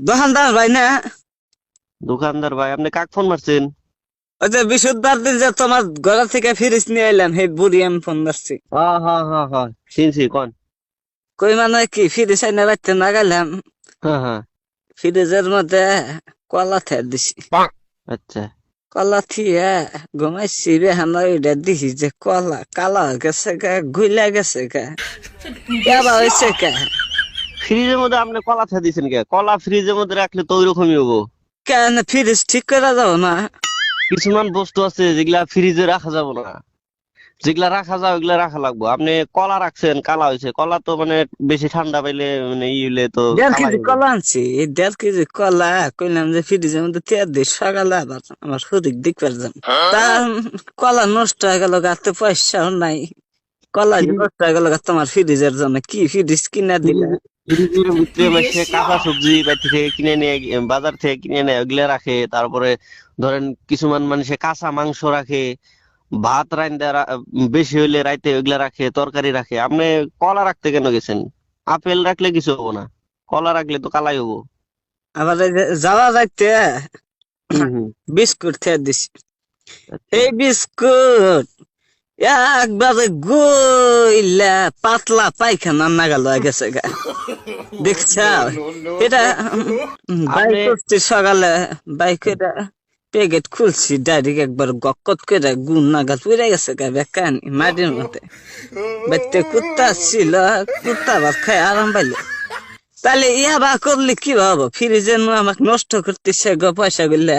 দোকানদার ভাই না? দোকানদার ভাই আপনি কাক ফোন মারছেন? ওই যে বিশুদ্ধবার দিন যে তোমার ঘর থেকে ফিরিস নিয়ে এলাম সেই বুড়ি আমি ফোন মারছি। হ্যাঁ হ্যাঁ হ্যাঁ হ্যাঁ চিনছি কোন? কই মানে কি ফিরিস আইনা রাখতে না গেলাম। হ্যাঁ হ্যাঁ ফ্রিজের মধ্যে কলা থে দিছি। আচ্ছা। কলা থিয়ে ঘুমাইছি রে হানা ওইটা দিছি যে কলা কালা হয়ে গেছে গা গুইলা গেছে গা। কেবা হয়েছে কে? ফ্রিজের মধ্যে আপনি কলা থা দিয়েছেন কে? কলা ফ্রিজের মধ্যে রাখলে তো ওইরকমই হব। কেন? ফ্রিজ ঠিক করে যাও না। কিছুমান বস্তু আছে যেগুলা ফ্রিজে রাখা যাবে না। যেগুলা রাখা যায় ওগুলা রাখা লাগবে। আপনি কলা রাখছেন কালা হয়েছে। কলা তো মানে বেশি ঠান্ডা পাইলে মানে ই হইলে তো দেড় কেজি কলা আনছি। এই দেড় কেজি কলা কইলাম যে ফ্রিজের মধ্যে তেল দিই সকালে আবার আমার শরীর দেখবার যাম তা কলা নষ্ট হয়ে গেল গাতে পয়সাও নাই। কলা নষ্ট হয়ে গেল তোমার ফ্রিজের জন্য কি ফ্রিজ কিনা দিলে? যাবে। ফ্রিজের ভিতরে মাসে কাঁচা সবজি বাড়ি থেকে কিনে নিয়ে বাজার থেকে কিনে নেয় ওগুলা রাখে তারপরে ধরেন কিছুমান মানুষে কাঁচা মাংস রাখে ভাত রান্দা বেশি হইলে রাইতে ওগুলা রাখে তরকারি রাখে। আপনি কলা রাখতে কেন গেছেন? আপেল রাখলে কিছু হব না কলা রাখলে তো কালাই হব। আবার যাওয়া যাইতে। বিস্কুট খেয়ে দিছি। আচ্ছা। এই বিস্কুট! একবারে গইলা পাতলা পায়খানা নাগাল হয়ে গেছে গা। দেখছ? এটা বাইক সকালে বাইক এটা প্যাকেট খুলছি ডাইরেক্ট একবার গকত করে গুণ নাগাল পুড়ে গেছে গা বেকানি মাটির মধ্যে। বাড়িতে কুত্তা ছিল কুত্তা ভাত খাই আরাম পাইলে। তাহলে ইয়া বা করলে কি ভাবো? ফ্রিজে আমাকে নষ্ট করতেছে গো পয়সা গুলা।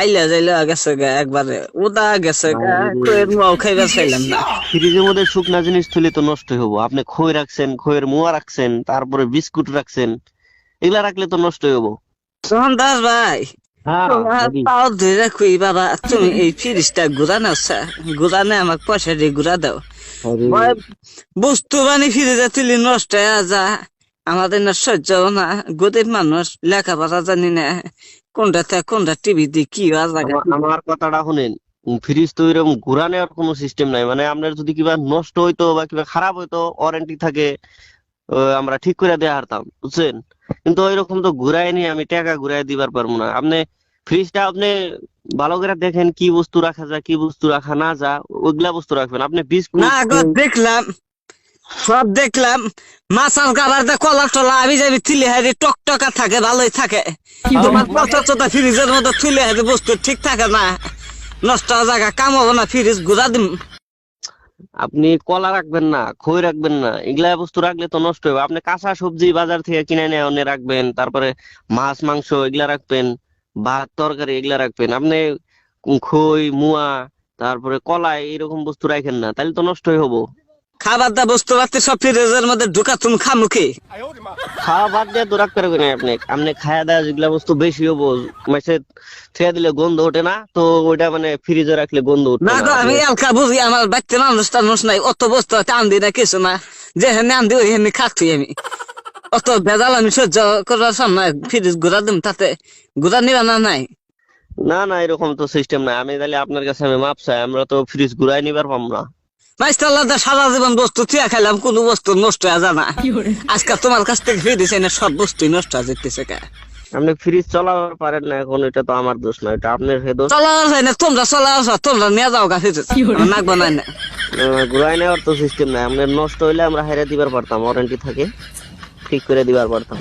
আইলা যাইলা গেছে একবারে উদা গেছে। খুয়ের মুয়াও খাইবা চাইলাম না। ফ্রিজের মধ্যে শুকনা জিনিস তুলে তো নষ্ট হব আপনি খই রাখছেন খইয়ের মোয়া রাখছেন তারপরে বিস্কুট রাখছেন এগুলা রাখলে তো নষ্ট হব তখন দাস ভাই হ্যাঁ পাও ধরে খুই বাবা তুমি এই ফিরিসটা ঘুরা নাও ঘুরা নে আমাকে পয়সা দিয়ে ঘুরা দাও। বস্তু বানি ফিরিজে তুলি নষ্ট হয়ে যা আমাদের না সহ্য না গরিব মানুষ লেখাপড়া জানি না। কোনটা কোনটা টিভি দিয়ে কি আমার কথাটা শুনেন ফ্রিজ তো এরকম ঘুরা নেওয়ার কোনো সিস্টেম নাই। মানে আপনার যদি কিবা নষ্ট হইতো বা কিবা খারাপ হইতো ওয়ারেন্টি থাকে আমরা ঠিক করে দেয়া হারতাম বুঝছেন? কিন্তু ওইরকম তো ঘুরাই নি আমি টাকা ঘুরাই দিবার পারব না। আপনি ফ্রিজটা আপনি ভালো করে দেখেন কি বস্তু রাখা যায় কি বস্তু রাখা না যা ওইগুলা বস্তু রাখবেন। আপনি বিস্কুট না দেখলাম। সব দেখলাম মাছার গাবার দে কলা টলা আমি যাবি তুলে হারি টকটকা থাকে ভালোই থাকে। তোমার পচা চোতা ফ্রিজের মধ্যে তুলে হারি বস্তু ঠিক থাকে না। নষ্ট জায়গা কাম হবে না ফ্রিজ ঘুরা দিম। আপনি কলা রাখবেন না খই রাখবেন না এগুলা বস্তু রাখলে তো নষ্ট হবে আপনি কাঁচা সবজি বাজার থেকে কিনে নিয়ে এনে রাখবেন তারপরে মাছ মাংস এগুলা রাখবেন ভাত তরকারি এগুলা রাখবেন। আপনি খই মুয়া তারপরে কলা এরকম বস্তু রাখেন না তাহলে তো নষ্টই হব। খাবার দা বস্তু পাতি সব ফ্রিজের মধ্যে ঢুকা তুমি খামুখি খাওয়া বাদ দিয়ে তো রাখতে পারবেন না আপনি। আপনি খাওয়া দাওয়া যেগুলা বস্তু বেশি হব মাসে ছেড়ে দিলে গন্ধ ওঠে না তো ওইটা মানে ফ্রিজে রাখলে গন্ধ উঠবে না গো আমি এলকা বুঝি আমার বাচ্চা মানুষ টানুষ নাই অত বস্তু টান দি না কিছু না। যে হেনে আন দি ওই হেনে খাচ্ছি আমি। অত ভেজাল আমি সহ্য করার সামনে ফ্রিজ ঘুরা দিম তাতে। ঘুরা নিবা না নাই? না না এরকম তো সিস্টেম নাই। আমি তাহলে আপনার কাছে আমি মাপ চাই আমরা তো ফ্রিজ ঘুরাই নিবার পাম না। মাইস্টার সারা জীবন বস্তু থিয়া খাইলাম কোনো বস্তু নষ্ট হয়ে জানা আজকে তোমার কাছ থেকে ফিরে দিছে না সব বস্তুই নষ্ট হয়ে যেতেছে কা? আপনি ফ্রিজ চালাবার পারেন না এখন এটা তো আমার দোষ না এটা আপনার হে দোষ। চলা যায় না তোমরা চলা তোমরা নিয়ে যাও গা ফিরে নাক বানাই না। ঘুরাই নেওয়ার তো সিস্টেম নাই আপনার নষ্ট হইলে আমরা হেরে দিবার পারতাম ওয়ারেন্টি থাকে। ঠিক করে দিবার পারতাম।